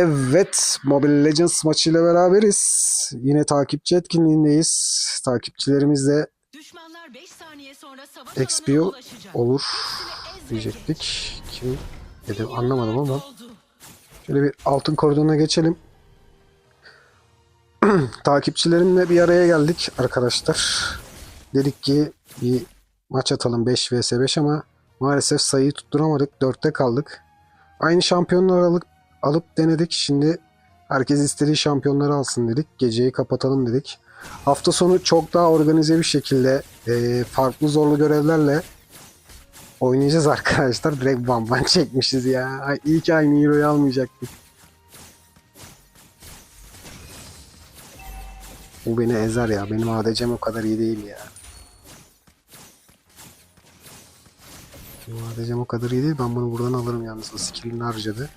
Evet, Mobile Legends maçıyla beraberiz. Yine takipçi etkinliğindeyiz. Takipçilerimizle Düşmanlar 5 saniye sonra savaş XP alanına ulaşacak. olur diyecektik. Kim dedi anlamadım ama. Şöyle bir altın koridoruna geçelim. Takipçilerimle bir araya geldik arkadaşlar. Dedik ki bir maç atalım 5 vs 5 ama maalesef sayıyı tutturamadık. 4'te kaldık. Aynı şampiyonları alıp, alıp denedik. Şimdi herkes istediği şampiyonları alsın dedik. Geceyi kapatalım dedik. Hafta sonu çok daha organize bir şekilde e, farklı zorlu görevlerle oynayacağız arkadaşlar. Direkt bam bam çekmişiz ya. Ay, iyi ki aynı hero'yu almayacaktık. Bu beni ezer ya. Benim ADC'm o kadar iyi değil ya. Benim ADC'm o kadar iyi değil. Ben bunu buradan alırım yalnız. O skillini harcadı.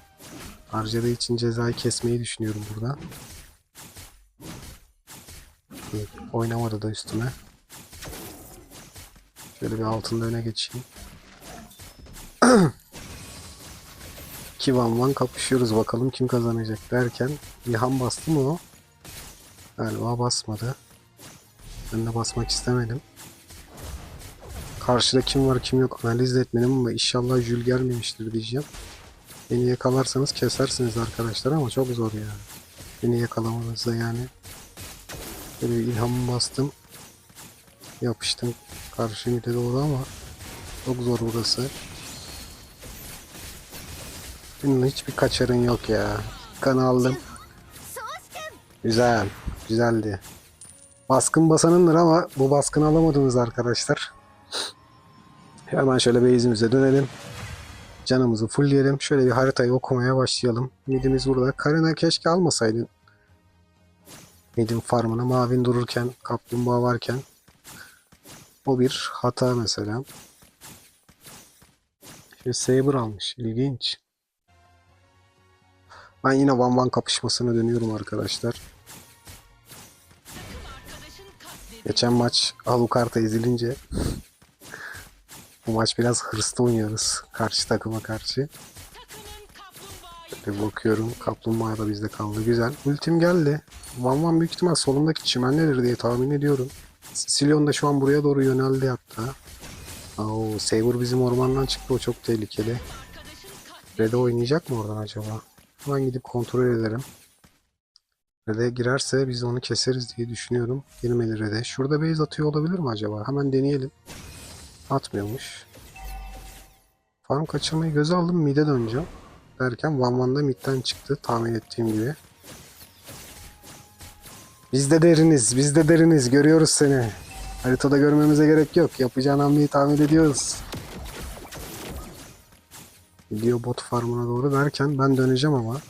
Harcadığı için cezayı kesmeyi düşünüyorum burada. İyi, Oynamadı da üstüme. Şöyle bir altında öne geçeyim. İki van van kapışıyoruz bakalım kim kazanacak derken İlhan bastı mı o? Galiba basmadı. Ben de basmak istemedim. Karşıda kim var kim yok analiz etmedim ama inşallah Jül gelmemiştir diyeceğim. Beni yakalarsanız kesersiniz arkadaşlar ama çok zor ya. Beni yakalamanız da yani. Böyle bir ilhamı bastım. Yapıştım karşı mide doğru ama çok zor burası. Bunun hiçbir kaçarın yok ya. Kanı aldım. Güzel. Güzeldi. Baskın basanındır ama bu baskını alamadınız arkadaşlar. Hemen şöyle base'imize dönelim. Canımızı fullleyelim. Şöyle bir haritayı okumaya başlayalım. Midimiz burada. Karina keşke almasaydın. Midim farmına mavin dururken, kaplumbağa varken. O bir hata mesela. Şimdi Saber almış. İlginç. Ben yine Van Van kapışmasına dönüyorum arkadaşlar. Geçen maç Alucard'a ezilince bu maç biraz hırslı oynuyoruz karşı takıma karşı. Bir bakıyorum kaplumbağa da bizde kaldı. Güzel. Ultim geldi. Van Van büyük ihtimal solundaki çimendedir diye tahmin ediyorum. Sicilyon da şu an buraya doğru yöneldi hatta. Oo, Saber bizim ormandan çıktı. O çok tehlikeli. Red'e oynayacak mı oradan acaba? Hemen gidip kontrol ederim. Red'e girerse biz onu keseriz diye düşünüyorum. Girmedi Red'e. Şurada base atıyor olabilir mi acaba? Hemen deneyelim. Atmıyormuş. Farm kaçırmayı göze aldım. Mid'e döneceğim. Derken Van Van da mid'den çıktı. Tahmin ettiğim gibi. Biz de deriniz. Biz de deriniz. Görüyoruz seni. Haritada görmemize gerek yok. Yapacağın hamleyi tahmin ediyoruz. Gidiyor bot farmına doğru derken ben döneceğim ama.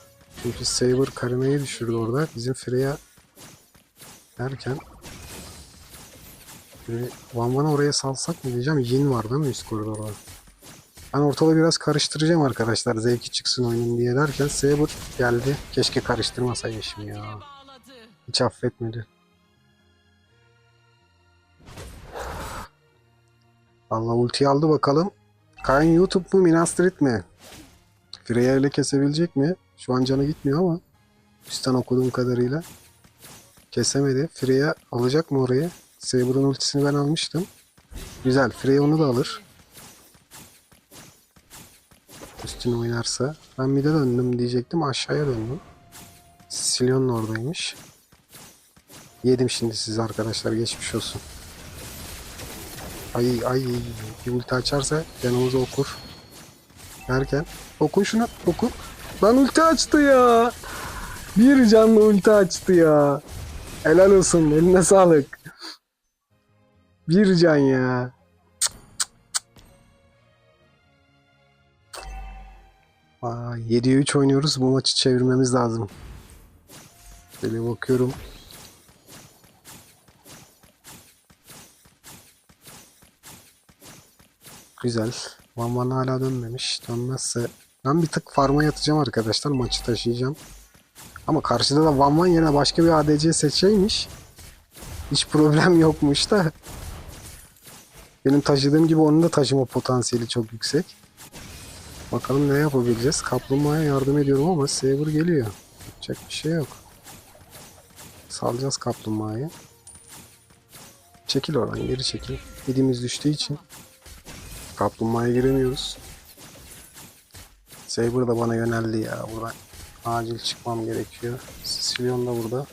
Çünkü Saber Karina'yı düşürdü orada. Bizim Freya derken Böyle Van Van'ı oraya salsak mı diyeceğim. Yin var değil mi üst koridorda? Ben ortalığı biraz karıştıracağım arkadaşlar. Zevki çıksın oyunun diye derken Saber geldi. Keşke karıştırmasaymışım ya. Hiç affetmedi. Allah ulti aldı bakalım. Kayn YouTube mu Minas Tirith mi? Freya ile kesebilecek mi? Şu an canı gitmiyor ama üstten okuduğum kadarıyla kesemedi. Freya alacak mı orayı? Saber'ın ultisini ben almıştım. Güzel. Freya onu da alır. Üstüne oynarsa. Ben mid'e döndüm diyecektim. Aşağıya döndüm. Sicilion'un oradaymış. Yedim şimdi sizi arkadaşlar. Geçmiş olsun. Ay ay bir ulti açarsa canımızı okur. Derken okun şunu okun. Lan ulti açtı ya. Bir canlı ulti açtı ya. Helal olsun eline sağlık. Bir can ya. Aa, 7'ye 3 oynuyoruz. Bu maçı çevirmemiz lazım. Böyle bakıyorum. Güzel. Van Van hala dönmemiş. Dönmezse ben bir tık farma yatacağım arkadaşlar. Maçı taşıyacağım. Ama karşıda da Van Van yerine başka bir ADC seçeymiş. Hiç problem yokmuş da. Benim taşıdığım gibi onun da taşıma potansiyeli çok yüksek. Bakalım ne yapabileceğiz. Kaplumbağaya yardım ediyorum ama Saber geliyor. Yapacak bir şey yok. Salacağız kaplumbağayı. Çekil oradan geri çekil. Midimiz düştüğü için kaplumbağaya giremiyoruz. Saber da bana yöneldi ya. Buradan acil çıkmam gerekiyor. Sicilyon da burada.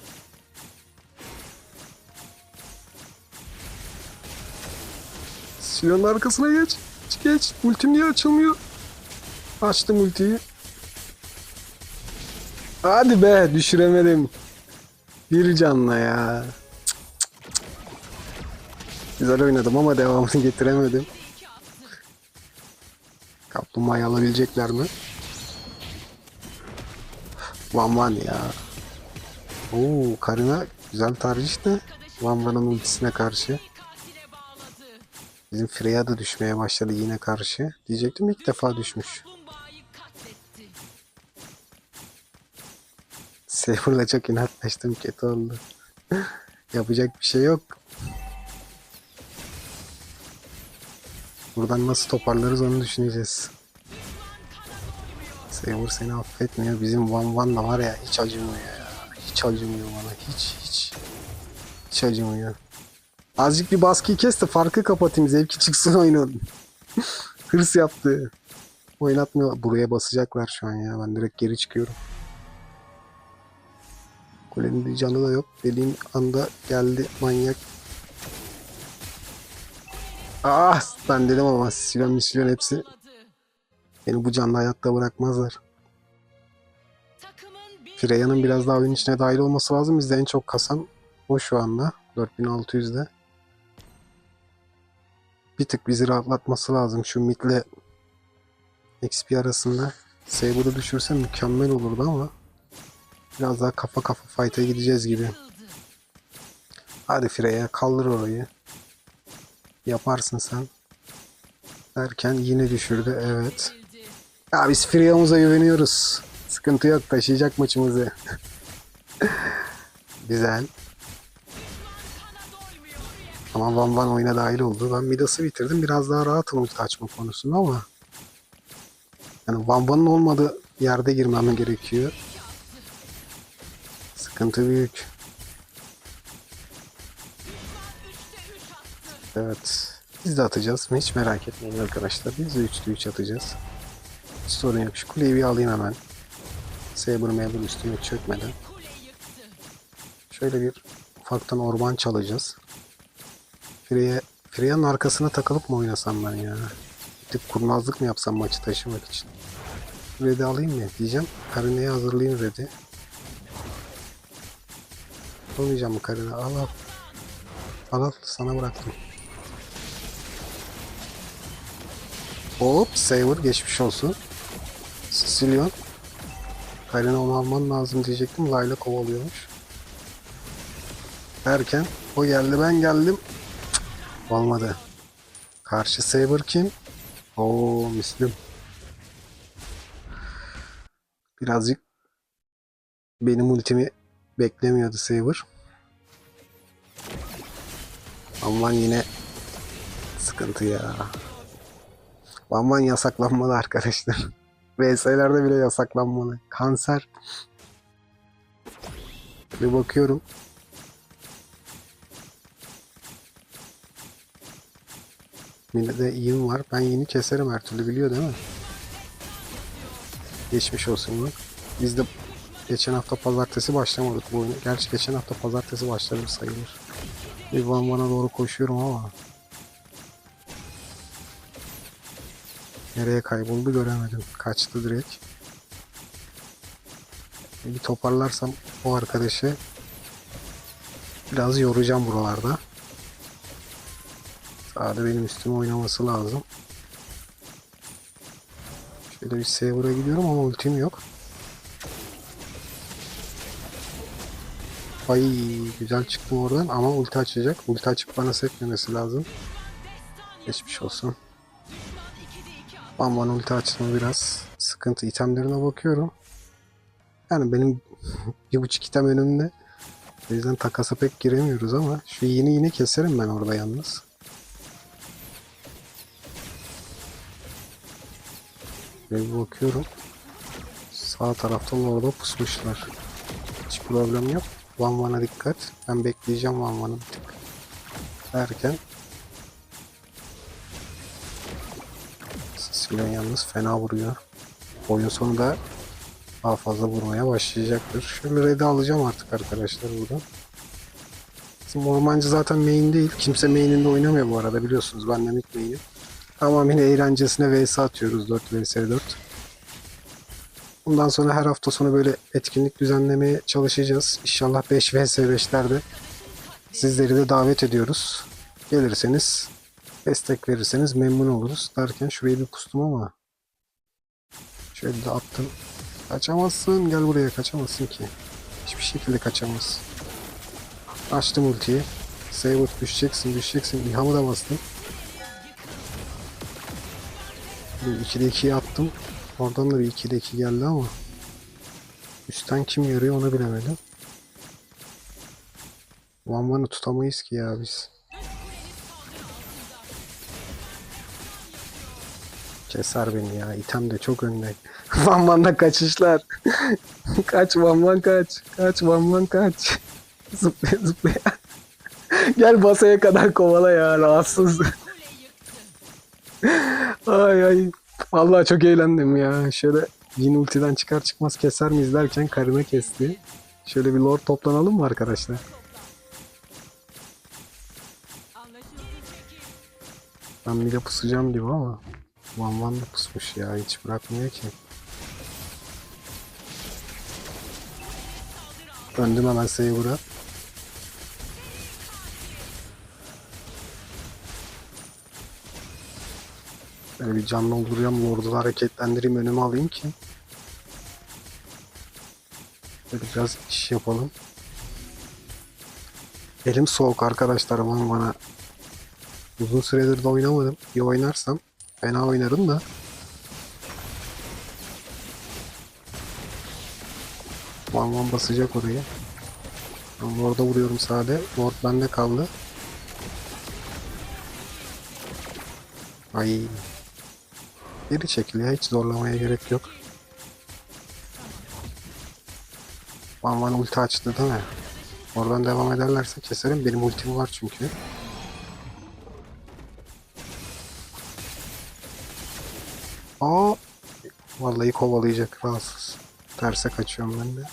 Sicilyon'un arkasına geç. Geç. Ultim niye açılmıyor? Açtım ultiyi. Hadi be düşüremedim. Bir canla ya. Güzel oynadım ama devamını getiremedim. Kaplumbağayı alabilecekler mi? Van Van ya. Oo Karina güzel tercih de Van Van'ın ultisine karşı. Bizim Freya da düşmeye başladı yine karşı. Diyecektim ilk defa düşmüş. Saber'la çok inatlaştım kötü oldu. Yapacak bir şey yok. Buradan nasıl toparlarız onu düşüneceğiz. Saber seni affetmiyor. Bizim Van Van da var ya hiç acımıyor ya. Hiç acımıyor bana. Hiç hiç. Hiç acımıyor. Azıcık bir baskıyı kes de farkı kapatayım. Zevki çıksın oyunun. Hırs yaptı. Oynatmıyor. Buraya basacaklar şu an ya. Ben direkt geri çıkıyorum. Kulenin bir canı da yok. Dediğim anda geldi manyak. Ah ben dedim ama Sicilyon misyon hepsi beni bu canlı hayatta bırakmazlar. Freya'nın biraz daha oyun içine dahil olması lazım. Bizde en çok kasan o şu anda. 4600'de. Bir tık bizi rahatlatması lazım şu midle XP arasında. Saber'ı düşürse mükemmel olurdu ama biraz daha kafa kafa fight'a gideceğiz gibi. Hadi Freya kaldır orayı. Yaparsın sen. Derken yine düşürdü evet. Ya biz Freya'mıza güveniyoruz. Sıkıntı yok taşıyacak maçımızı. Güzel. Ama Van Van oyuna dahil oldu. Ben Midas'ı bitirdim. Biraz daha rahatım ulti açma konusunda ama yani Van Van'ın olmadığı yerde girmem gerekiyor. Sıkıntı büyük. Evet. Biz de atacağız. Hiç merak etmeyin arkadaşlar. Biz de 3'te 3 atacağız. Hiç sorun yok. Şu kuleyi bir alayım hemen. Saber Mabel üstüne çökmeden. Şöyle bir ufaktan orman çalacağız. Freya, Freya'nın arkasına takılıp mı oynasam ben ya? Tık kurnazlık mı yapsam maçı taşımak için? Red'i alayım mı diyeceğim. Karina'yı hazırlayayım Red'i. Olmayacağım mı Karina? Al al. Al al sana bıraktım. Hop Saver geçmiş olsun. Sicilyon. Karina onu alman lazım diyecektim. Layla kovalıyormuş. Derken o geldi ben geldim. Olmadı. Karşı Saber kim? Oo Müslüm. Birazcık benim ultimi beklemiyordu Saber. Aman yine sıkıntı ya. Aman yasaklanmalı arkadaşlar. VS'lerde bile yasaklanmalı. Kanser. Bir bakıyorum. Yine de var. Ben yeni keserim her türlü biliyor değil mi? Geçmiş olsun bak. Biz de geçen hafta pazartesi başlamadık bu oyuna. Gerçi geçen hafta pazartesi başladım sayılır. Bir Van Van'a doğru koşuyorum ama. Nereye kayboldu göremedim. Kaçtı direkt. Bir toparlarsam o arkadaşı biraz yoracağım buralarda. Sağda benim üstüme oynaması lazım. Şöyle bir Saber'a gidiyorum ama ultim yok. Ay güzel çıktım oradan ama ulti açacak. Ulti açıp bana sekmemesi lazım. Geçmiş olsun. Bana ulti açtım biraz. Sıkıntı itemlerine bakıyorum. Yani benim bir buçuk item önümde. O yüzden takasa pek giremiyoruz ama şu yeni yine keserim ben orada yalnız. Şöyle bir bakıyorum. Sağ tarafta orada pusmuşlar. Hiç problem yok. Van Van'a dikkat. Ben bekleyeceğim Van Van'ı bir tık. Derken Sicilyon yalnız fena vuruyor. Oyun sonunda daha fazla vurmaya başlayacaktır. Şöyle red'i alacağım artık arkadaşlar buradan. Bizim ormancı zaten main değil. Kimse main'inde oynamıyor bu arada biliyorsunuz. Ben de mid main'im. Tamamen eğlencesine vs atıyoruz 4 vs 4. Bundan sonra her hafta sonu böyle etkinlik düzenlemeye çalışacağız. İnşallah 5 vs 5'lerde sizleri de davet ediyoruz. Gelirseniz destek verirseniz memnun oluruz. Derken şuraya bir kustum ama şöyle de attım. Kaçamazsın. Gel buraya kaçamazsın ki. Hiçbir şekilde kaçamazsın. Açtım ultiyi. Saber düşeceksin düşeceksin. İlhamı da bastım. 2'de 2'yi attım. Oradan da bir 2'de 2 geldi ama. Üstten kim yarıyor onu bilemedim. Van Van'ı tutamayız ki ya biz. Keser beni ya. İtem de çok önde. Van Van'da kaçışlar. kaç Van Van kaç. Kaç Van Van kaç. Zıplaya zıplaya. Gel basaya kadar kovala ya rahatsız. Ay ay. Vallahi çok eğlendim ya. Şöyle Jin ultiden çıkar çıkmaz keser miyiz derken karına kesti. Şöyle bir lord toplanalım mı arkadaşlar? Ben bir de pusacağım gibi ama Van Van da pusmuş ya hiç bırakmıyor ki. Döndüm hemen Saber'a. Böyle bir canlı dolduruyorum. Lord'u hareketlendireyim önüme alayım ki. Böyle biraz iş yapalım. Elim soğuk arkadaşlar aman bana. Uzun süredir de oynamadım. Bir oynarsam fena oynarım da. Van Van basacak orayı. Ben Lord'a vuruyorum sade. Lord bende kaldı. Ay. Geri çekil ya hiç zorlamaya gerek yok. Van Van ulti açtı değil mi? Oradan devam ederlerse keserim. Benim ultim var çünkü. Aa, vallahi kovalayacak rahatsız. Terse kaçıyorum ben de.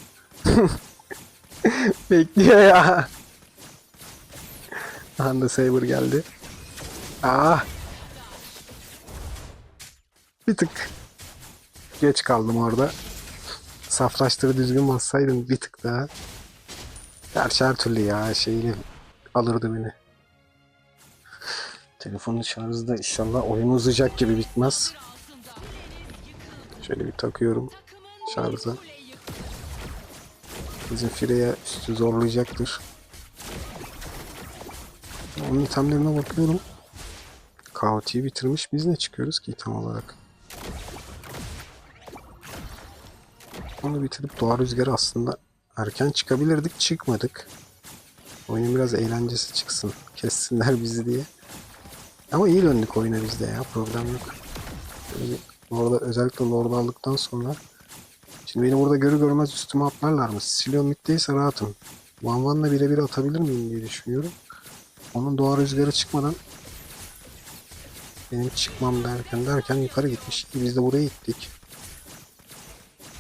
Bekliyor ya. Anda Saber geldi. Aa. Bir tık geç kaldım orada. Saflaştırı düzgün bassaydım bir tık daha. Gerçi her türlü ya şeyini alırdı beni. Telefonun şarjı inşallah oyun uzayacak gibi bitmez. Şöyle bir takıyorum şarja. Bizim Freya üstü zorlayacaktır. Onun itemlerine bakıyorum. KOT'yi bitirmiş. Biz ne çıkıyoruz ki tam olarak? Onu bitirip Doğa Rüzgarı aslında erken çıkabilirdik. Çıkmadık. Oyunun biraz eğlencesi çıksın. Kessinler bizi diye. Ama iyi döndük oyuna bizde ya. Problem yok. Orada özellikle Lord'u aldıktan sonra Şimdi beni burada görü görmez üstüme atlarlar mı? Sicilyon middeyse rahatım. Van Van'la birebir atabilir miyim diye düşünüyorum. Onun doğa rüzgarı çıkmadan benim çıkmam derken derken yukarı gitmiş. Biz de buraya gittik.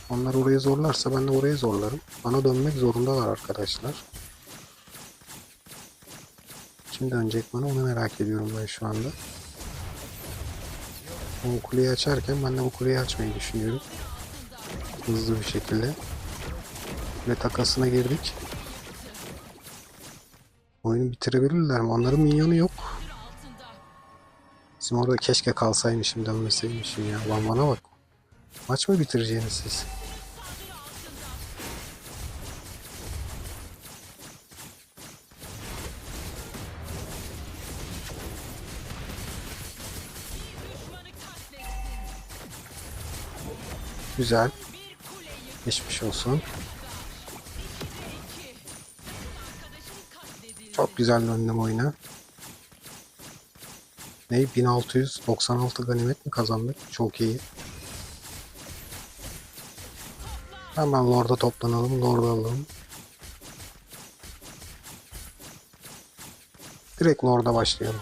Onlar orayı zorlarsa ben de orayı zorlarım. Bana dönmek zorundalar arkadaşlar. Kim dönecek bana onu merak ediyorum ben şu anda. O kuleyi açarken ben de bu kuleyi açmayı düşünüyorum hızlı bir şekilde. Ve takasına girdik. Oyunu bitirebilirler mi? Onların minyonu yok. Bizim orada keşke kalsaymışım dönmeseymişim ya. Lan bana bak. Maç mı bitireceğiniz siz? Güzel. Geçmiş olsun. Çok güzel döndüm oyuna. Ne? 1696 ganimet mi kazandık? Çok iyi. Hemen Lord'a toplanalım. Lord'u alalım. Direkt Lord'a başlayalım.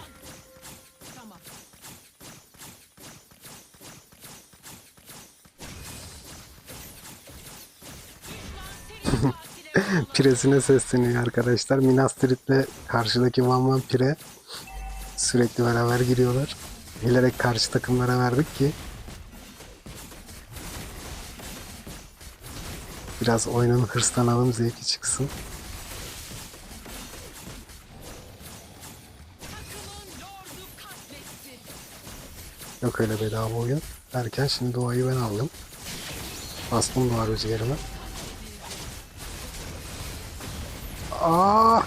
Piresine sesleniyor arkadaşlar. Minas Tirith'le karşıdaki Van Van Pire sürekli beraber giriyorlar. Bilerek karşı takımlara verdik ki biraz oyunun hırslanalım zevki çıksın. Yok öyle bedava oyun. Derken şimdi doğayı ben aldım. Bastım doğa rüzgarına. Aa!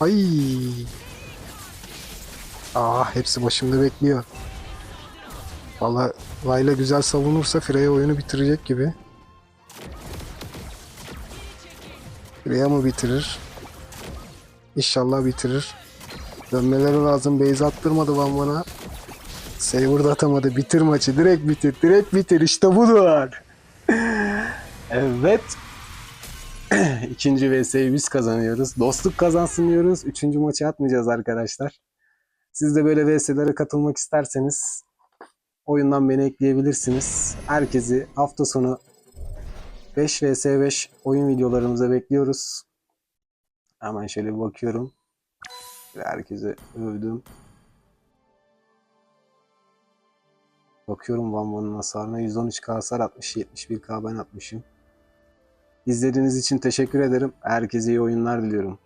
Ay! Aa, hepsi başımda bekliyor. Valla Layla güzel savunursa Freya oyunu bitirecek gibi. Freya mı bitirir? İnşallah bitirir. Dönmeleri lazım. Base attırmadı Van bana. Saber da atamadı. Bitir maçı. Direkt bitir. Direkt bitir. İşte budur. evet. İkinci VS'yi biz kazanıyoruz. Dostluk kazansın diyoruz. Üçüncü maçı atmayacağız arkadaşlar. Siz de böyle VS'lere katılmak isterseniz oyundan beni ekleyebilirsiniz. Herkesi hafta sonu 5 vs 5 oyun videolarımıza bekliyoruz. Hemen şöyle bir bakıyorum. Herkese övdüm. Bakıyorum Van Van'ın hasarına 113k hasar atmış, 71k ben atmışım. İzlediğiniz için teşekkür ederim. Herkese iyi oyunlar diliyorum.